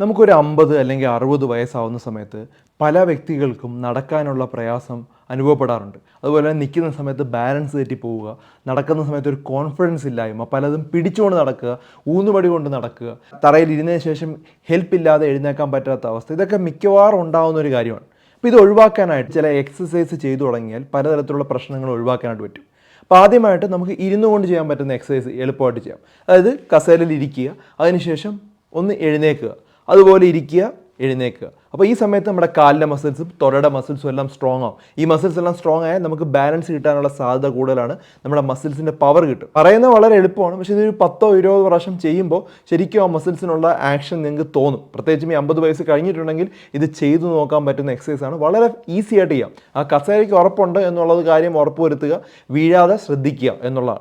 നമുക്കൊരു അമ്പത് അല്ലെങ്കിൽ അറുപത് വയസ്സാവുന്ന സമയത്ത് പല വ്യക്തികൾക്കും നടക്കാനുള്ള പ്രയാസം അനുഭവപ്പെടാറുണ്ട്. അതുപോലെ തന്നെ നിൽക്കുന്ന സമയത്ത് ബാലൻസ് തെറ്റി പോവുക നടക്കുന്ന സമയത്ത് ഒരു കോൺഫിഡൻസ് ഇല്ലായ്മ പലതും പിടിച്ചുകൊണ്ട് നടക്കുക ഊന്നുപടി കൊണ്ട് നടക്കുക തറയിൽ ഇരുന്നതിന് ശേഷം ഹെൽപ്പ് ഇല്ലാതെ എഴുന്നേക്കാൻ പറ്റാത്ത അവസ്ഥ ഇതൊക്കെ മിക്കവാറും ഉണ്ടാകുന്ന ഒരു കാര്യമാണ്. അപ്പോൾ ഇത് ഒഴിവാക്കാനായിട്ട് ചില എക്സസൈസ് ചെയ്തു തുടങ്ങിയാൽ പലതരത്തിലുള്ള പ്രശ്നങ്ങൾ ഒഴിവാക്കാനായിട്ട് പറ്റും. അപ്പോൾ ആദ്യമായിട്ട് നമുക്ക് ഇരുന്നു കൊണ്ട് ചെയ്യാൻ പറ്റുന്ന എക്സസൈസ് എളുപ്പമായിട്ട് ചെയ്യാം. അതായത് കസേരയിൽ ഇരിക്കുക അതിനുശേഷം ഒന്ന് എഴുന്നേക്കുക അതുപോലെ ഇരിക്കുക എഴുന്നേക്കുക. അപ്പോൾ ഈ സമയത്ത് നമ്മുടെ കാലിന്റെ മസിൽസും തൊടയുടെ മസിൽസും എല്ലാം സ്ട്രോങ് ആവും. ഈ മസിൽസ് എല്ലാം സ്ട്രോങ് ആയാൽ നമുക്ക് ബാലൻസ് കിട്ടാനുള്ള സാധ്യത കൂടുതലാണ്. നമ്മുടെ മസിൽസിന്റെ പവർ കിട്ടും. പറയുന്നത് വളരെ എളുപ്പമാണ്. പക്ഷേ ഇതൊരു പത്തോ ഇരുപതോ പ്രാവശ്യം ചെയ്യുമ്പോൾ ശരിക്കും ആ മസിൽസിനുള്ള ആക്ഷൻ നിങ്ങൾക്ക് തോന്നും. പ്രത്യേകിച്ചും ഈ അമ്പത് വയസ്സ് കഴിഞ്ഞിട്ടുണ്ടെങ്കിൽ ഇത് ചെയ്തു നോക്കാൻ പറ്റുന്ന എക്സസൈസ് ആണ്. വളരെ ഈസി ആയിട്ട് ചെയ്യാം. ആ കസേരയ്ക്ക് ഉറപ്പുണ്ട് എന്നുള്ളത് കാര്യം ഉറപ്പുവരുത്തുക വീഴാതെ ശ്രദ്ധിക്കുക എന്നുള്ളതാണ്.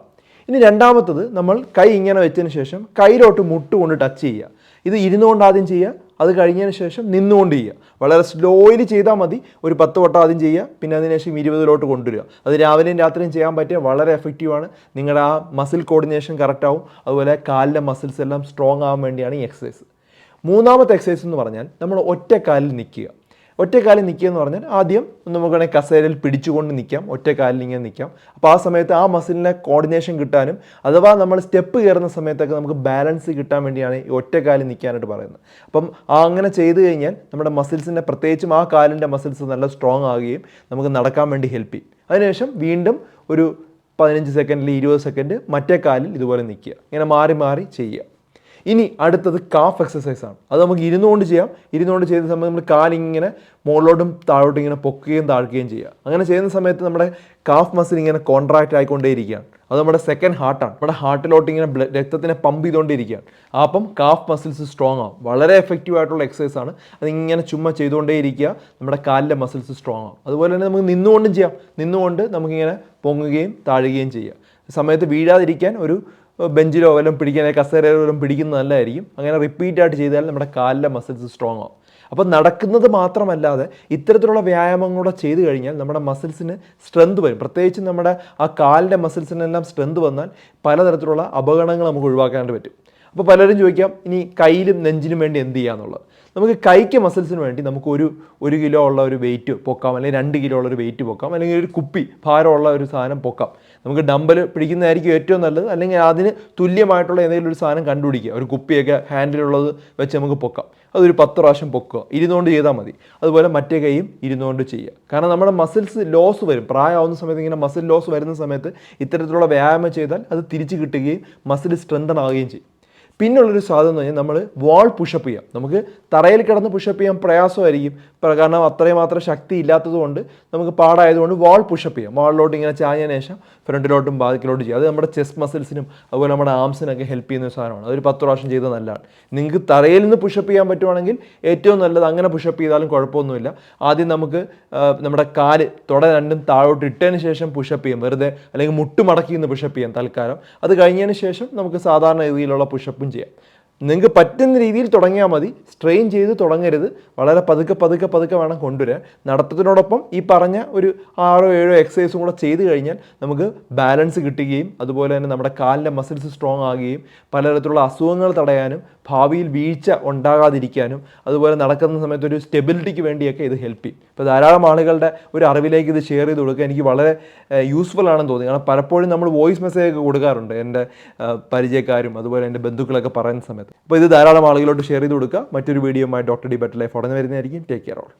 ഇനി രണ്ടാമത്തത് നമ്മൾ കൈ ഇങ്ങനെ വെച്ചതിന് ശേഷം കൈയിലോട്ട് മുട്ടുകൊണ്ട് ടച്ച് ചെയ്യുക. ഇത് ഇരുന്നുകൊണ്ട് ആദ്യം ചെയ്യുക അത് കഴിഞ്ഞതിന് ശേഷം നിന്നുകൊണ്ട് ചെയ്യുക. വളരെ സ്ലോയിൽ ചെയ്താൽ മതി. ഒരു പത്ത് വട്ടം ആദ്യം ചെയ്യുക പിന്നെ അതിനുശേഷം ഇരുപതിലോട്ട് കൊണ്ടുവരിക. അത് രാവിലെയും രാത്രിയും ചെയ്യാൻ പറ്റിയ വളരെ എഫക്റ്റീവാണ് നിങ്ങളുടെ ആ മസിൽ കോർഡിനേഷൻ കറക്റ്റ് ആവും. അതുപോലെ കാലിലെ മസിൽസ് എല്ലാം സ്ട്രോങ് ആവാൻ വേണ്ടിയാണ് ഈ എക്സസൈസ് മൂന്നാമത്തെ എക്സസൈസ് എന്ന് പറഞ്ഞാൽ നമ്മൾ ഒറ്റ കാലിൽ നിൽക്കുക. ഒറ്റക്കാലിൽ നിൽക്കുക എന്ന് പറഞ്ഞാൽ ആദ്യം നമുക്ക് വേണമെങ്കിൽ കസേരയിൽ പിടിച്ചുകൊണ്ട് നിൽക്കാം ഒറ്റക്കാലിൽ ഇങ്ങനെ നിൽക്കാം. അപ്പോൾ ആ സമയത്ത് ആ മസിലിനെ കോർഡിനേഷൻ കിട്ടാനും അഥവാ നമ്മൾ സ്റ്റെപ്പ് കയറുന്ന സമയത്തൊക്കെ നമുക്ക് ബാലൻസ് കിട്ടാൻ വേണ്ടിയാണ് ഈ ഒറ്റക്കാലിൽ നിൽക്കാനായിട്ട് പറയുന്നത്. അപ്പം ആ അങ്ങനെ ചെയ്തു കഴിഞ്ഞാൽ നമ്മുടെ മസിൽസിന്റെ പ്രത്യേകിച്ചും ആ കാലിന്റെ മസിൽസ് നല്ല സ്ട്രോങ് ആകുകയും നമുക്ക് നടക്കാൻ വേണ്ടി ഹെൽപ്പ് ചെയ്യും. അതിനുശേഷം വീണ്ടും ഒരു പതിനഞ്ച് സെക്കൻഡിൽ ഇരുപത് സെക്കൻഡ് മറ്റേ കാലിൽ ഇതുപോലെ നിൽക്കുക. ഇങ്ങനെ മാറി മാറി ചെയ്യുക. ഇനി അടുത്തത് കാഫ് എക്സസൈസ് ആണ്. അത് നമുക്ക് ഇരുന്നുകൊണ്ട് ചെയ്യാം. ഇരുന്നുകൊണ്ട് ചെയ്യുന്ന സമയത്ത് നമ്മൾ കാലിങ്ങനെ മുകളിലോട്ടും താഴോട്ടും ഇങ്ങനെ പൊക്കുകയും താഴ്ക്കുകയും ചെയ്യുക. അങ്ങനെ ചെയ്യുന്ന സമയത്ത് നമ്മുടെ കാഫ് മസിൽ ഇങ്ങനെ കോൺട്രാക്റ്റ് ആയിക്കൊണ്ടേയിരിക്കുകയാണ്. അത് നമ്മുടെ സെക്കൻഡ് ഹാർട്ടാണ് നമ്മുടെ ഹാർട്ടിലോട്ട് ഇങ്ങനെ രക്തത്തിനെ പമ്പ് ചെയ്തുകൊണ്ടിരിക്കുകയാണ് അപ്പം കാഫ് മസിൽസ് സ്ട്രോങ് ആവും. വളരെ എഫക്റ്റീവ് ആയിട്ടുള്ള എക്സസൈസ് ആണ്. അതിങ്ങനെ ചുമ്മാ ചെയ്തുകൊണ്ടേയിരിക്കുക നമ്മുടെ കാലിലെ മസിൽസ് സ്ട്രോങ് ആവും. അതുപോലെ തന്നെ നമുക്ക് നിന്നുകൊണ്ടും ചെയ്യാം. നിന്നുകൊണ്ട് നമുക്കിങ്ങനെ പൊങ്ങുകയും താഴുകയും ചെയ്യാം. സമയത്ത് വീഴാതിരിക്കാൻ ഒരു ബെഞ്ചിലോ വല്ലതും പിടിക്കാൻ കസേരയിലോ വല്ലതും പിടിക്കുന്നത് നല്ലതായിരിക്കും. അങ്ങനെ റിപ്പീറ്റ് ആയിട്ട് ചെയ്താൽ നമ്മുടെ കാലിലെ മസിൽസ് സ്ട്രോങ് ആവും. അപ്പോൾ നടക്കുന്നത് മാത്രമല്ലാതെ ഇത്തരത്തിലുള്ള വ്യായാമങ്ങളൂടെ ചെയ്തു കഴിഞ്ഞാൽ നമ്മുടെ മസിൽസിന് സ്ട്രെങ്ത് വരും. പ്രത്യേകിച്ച് നമ്മുടെ ആ കാലിന്റെ മസിൽസിനെല്ലാം സ്ട്രെങ്ത് വന്നാൽ പലതരത്തിലുള്ള അപകടങ്ങൾ നമുക്ക് ഒഴിവാക്കാനായിട്ട് പറ്റും. അപ്പോൾ പലരും ചോദിക്കാം ഇനി കയ്യിലും നെഞ്ചിനും വേണ്ടി എന്ത് ചെയ്യാന്നുള്ളത് നമുക്ക് കൈക്ക് മസിൽസിന് വേണ്ടി നമുക്ക് ഒരു ഒരു കിലോ ഉള്ള ഒരു വെയിറ്റ് പൊക്കാം അല്ലെങ്കിൽ രണ്ട് കിലോ ഉള്ള ഒരു വെയിറ്റ് പൊക്കാം അല്ലെങ്കിൽ ഒരു കുപ്പി ഭാരമുള്ള ഒരു സാധനം പൊക്കാം. നമുക്ക് ഡമ്പൽ പിടിക്കുന്നതായിരിക്കും ഏറ്റവും നല്ലത് അല്ലെങ്കിൽ അതിന് തുല്യമായിട്ടുള്ള ഏതെങ്കിലും ഒരു സാധനം കണ്ടുപിടിക്കുക. ഒരു കുപ്പിയൊക്കെ ഹാൻഡിലുള്ളത് വെച്ച് നമുക്ക് പൊക്കാം. അതൊരു പത്ത് പ്രാവശ്യം പൊക്കുക. ഇരുന്നുകൊണ്ട് ചെയ്താൽ മതി. അതുപോലെ മറ്റേ കൈയും ഇരുന്നുകൊണ്ട് ചെയ്യുക. കാരണം നമ്മുടെ മസിൽസ് ലോസ് വരും. പ്രായമാവുന്ന സമയത്ത് ഇങ്ങനെ മസിൽ ലോസ് വരുന്ന സമയത്ത് ഇത്തരത്തിലുള്ള വ്യായാമം ചെയ്താൽ അത് തിരിച്ചു കിട്ടുകയും മസിൽ സ്ട്രെങ്തൺ ആവുകയും ചെയ്യും. പിന്നുള്ളൊരു സാധനം എന്ന് പറഞ്ഞാൽ നമ്മൾ വാൾ പുഷപ്പ് ചെയ്യാം. നമുക്ക് തറയിൽ കിടന്ന് പുഷപ്പ് ചെയ്യാൻ പ്രയാസമായിരിക്കും. കാരണം അത്രയും മാത്രം ശക്തി ഇല്ലാത്തതുകൊണ്ട് നമുക്ക് പാടായതുകൊണ്ട് വാൾ പുഷപ്പ് ചെയ്യാം. വാളിലോട്ട് ഇങ്ങനെ ചാഞ്ഞതിന് ശേഷം ഫ്രണ്ടിലോട്ടും ബാക്കിലോട്ടും ചെയ്യാം. അത് നമ്മുടെ ചെസ്റ്റ് മസിൽസിനും അതുപോലെ നമ്മുടെ ആംസിനൊക്കെ ഹെൽപ്പ് ചെയ്യുന്ന സാധനമാണ്. അതൊരു പത്ത് പ്രാവശ്യം ചെയ്തത് നല്ലതാണ്. നിങ്ങൾക്ക് തറയിൽ നിന്ന് പുഷപ്പ് ചെയ്യാൻ പറ്റുവാണെങ്കിൽ ഏറ്റവും നല്ലത് അങ്ങനെ പുഷപ്പ് ചെയ്താലും കുഴപ്പമൊന്നുമില്ല. ആദ്യം നമുക്ക് നമ്മുടെ കാൽ തുട രണ്ടും താഴോട്ട് ഇട്ടതിന് ശേഷം പുഷപ്പ് ചെയ്യാം. വെറുതെ അല്ലെങ്കിൽ മുട്ടുമടക്കി നിന്ന് പുഷപ്പ് ചെയ്യാം തൽക്കാലം. അത് കഴിഞ്ഞതിന് ശേഷം നമുക്ക് സാധാരണ രീതിയിലുള്ള പുഷപ്പും ചെയ്യാം. നിങ്ങൾക്ക് പറ്റുന്ന രീതിയിൽ തുടങ്ങിയാൽ മതി. സ്ട്രെയിൻ ചെയ്ത് തുടങ്ങരുത്. വളരെ പതുക്കെ പതുക്കെ പതുക്കെ വേണം കൊണ്ടുവരാൻ. നടത്തത്തിനോടൊപ്പം ഈ പറഞ്ഞ ഒരു ആറോ ഏഴോ എക്സസൈസും കൂടെ ചെയ്ത് കഴിഞ്ഞാൽ നമുക്ക് ബാലൻസ് കിട്ടുകയും അതുപോലെ തന്നെ നമ്മുടെ കാലിന്റെ മസിൽസ് സ്ട്രോങ് ആകുകയും പലതരത്തിലുള്ള അസുഖങ്ങൾ തടയാനും ഭാവിയിൽ വീഴ്ച ഉണ്ടാകാതിരിക്കാനും അതുപോലെ നടക്കുന്ന സമയത്ത് ഒരു സ്റ്റെബിലിറ്റിക്ക് വേണ്ടിയൊക്കെ ഇത് ഹെൽപ്പ് ചെയ്യും. ഇപ്പോൾ ധാരാളം ആളുകളുടെ ഒരു അറിവിലേക്ക് ഇത് ഷെയർ ചെയ്ത് കൊടുക്കുക എനിക്ക് വളരെ യൂസ്ഫുൾ ആണെന്ന് തോന്നി. കാരണം പലപ്പോഴും നമ്മൾ വോയിസ് മെസ്സേജ് ഒക്കെ കൊടുക്കാറുണ്ട് എന്റെ പരിചയക്കാരും അതുപോലെ എന്റെ ബന്ധുക്കളൊക്കെ പറയുന്ന സമയത്ത്. അപ്പോൾ ഇത് ധാരാളം ആളുകളോട്ട് ഷെയർ ചെയ്ത് കൊടുക്കുക മറ്റൊരു വീഡിയോയുമായി ഡോക്ടർ ഡി ബെറ്റർ ലൈഫ് ഉടനെ വരുന്നതായിരിക്കും. Take care all